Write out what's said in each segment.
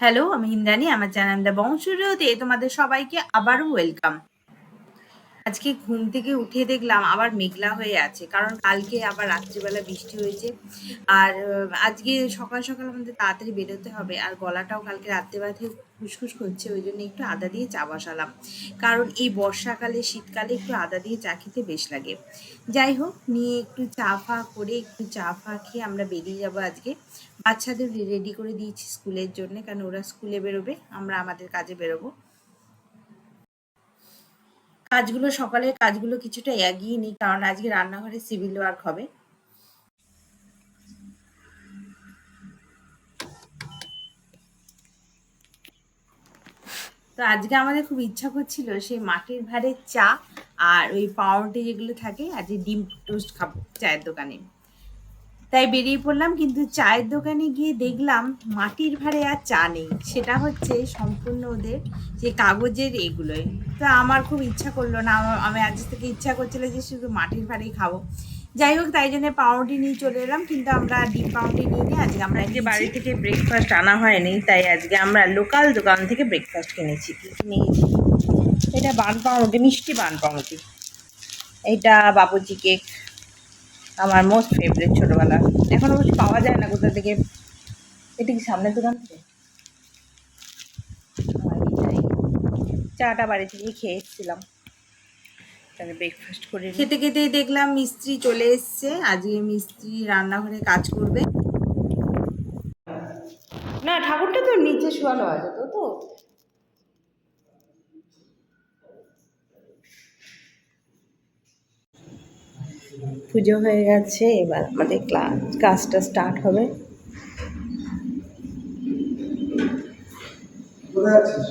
Hello, আমি ইন্দ্রাণী। আমার জানান দা বংশ তোমাদের সবাইকে আবারও ওয়েলকাম। আজকে ঘুম থেকে উঠে দেখলাম আবার মেঘলা হয়ে আছে। কারণ কালকে আবার রাত্রিবেলা বৃষ্টি হয়েছে। আর আজকে সকাল, সকাল আমাদের তাড়াতাড়ি বেরোতে হবে। আর গলাটাও কালকে রাত্রেবেলা থেকে খুসখুস করছে। ওই জন্য একটু আদা দিয়ে চা বসালাম। কারণ এই বর্ষাকালে, শীতকালে একটু আদা দিয়ে চা খেতে বেশ লাগে। যাই হোক, নিয়ে একটু চা ফা করে একটু চা ফা খেয়ে আমরা বেরিয়ে যাব আজকে। বাচ্চাদের রেডি করে দিয়েছি স্কুলের জন্য কারণ ওরা স্কুলে বেরোবে আমরা আমাদের কাজে বেরোবো কাজগুলো, সকালের কাজগুলো কিছুটা এগিয়ে নিই কারণ আজকে রান্নাঘরে সিভিল ওয়ার্ক হবে। তো আজকে আমাদের খুব ইচ্ছা করছিল সেই মাটির ভাড়ের চা আর ওই পাউরুটি যেগুলো থাকে, আজকে ডিম টোস্ট খাব চায়ের দোকানে। তাই বেরিয়ে পড়লাম কিন্তু চায়ের দোকানে গিয়ে দেখলাম মাটির ভাড়ে আর চা নেই। সেটা হচ্ছে সম্পূর্ণ ওদের যে কাগজের এগুলোই। তা আমার খুব ইচ্ছা করল না আমি আজ থেকে ইচ্ছা করছিল যে শুধু মাটির ভাড়েই খাব। যাই হোক তাই জন্য পাউরুটি নিয়ে চলে এলাম কিন্তু আমরা ডিম পাউরুটি নিয়ে নিই আজকে আমরা আজকে বাড়ি থেকে ব্রেকফাস্ট আনা হয়নি তাই আজকে আমরা লোকাল দোকান থেকে ব্রেকফাস্ট কিনেছি। নিয়েছি। এটা বান পাউরুটি মিষ্টি বান পাউরুটি। এটা বাবুজি কেক আমার মোস্ট ফেভারিট ছোটবেলা। এখন অবশ্য পাওয়া যায় না কোথা থেকে। এটা কি সামনের দোকান থেকে? চাটা বাড়ি থেকে খেয়ে এসেছিলাম। তাহলে ব্রেকফাস্ট করে খেতে খেতেই দেখলাম মিস্ত্রি চলে এসছে। আজকে মিস্ত্রি রান্নাঘরে কাজ করবে। না ঠাকুরটা তো নিচে শোয়ানো আছে তো তো। পুজো হয়ে গেছে এবার আমাদের ক্লাস কাজটা স্টার্ট হবে। কোথায় আছিস?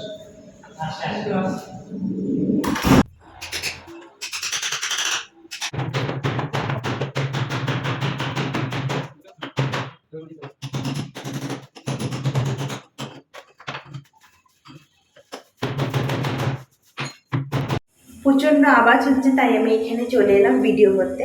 প্রচণ্ড আওয়াজ হচ্ছে, তাই আমি এখানে চলে এলাম ভিডিও করতে।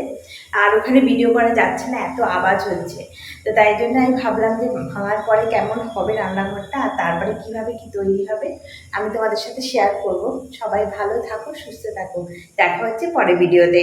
আর ওখানে ভিডিও করা যাচ্ছে না, এত আওয়াজ হচ্ছে। তো তাই জন্য আমি ভাবলাম যে ভাঙার পরে কেমন হবে রান্নাঘরটা আর তারপরে কীভাবে কী তৈরি হবে, আমি তোমাদের সাথে শেয়ার করব। সবাই ভালো থাকো, সুস্থ থাকো। দেখা হচ্ছে পরে ভিডিওতে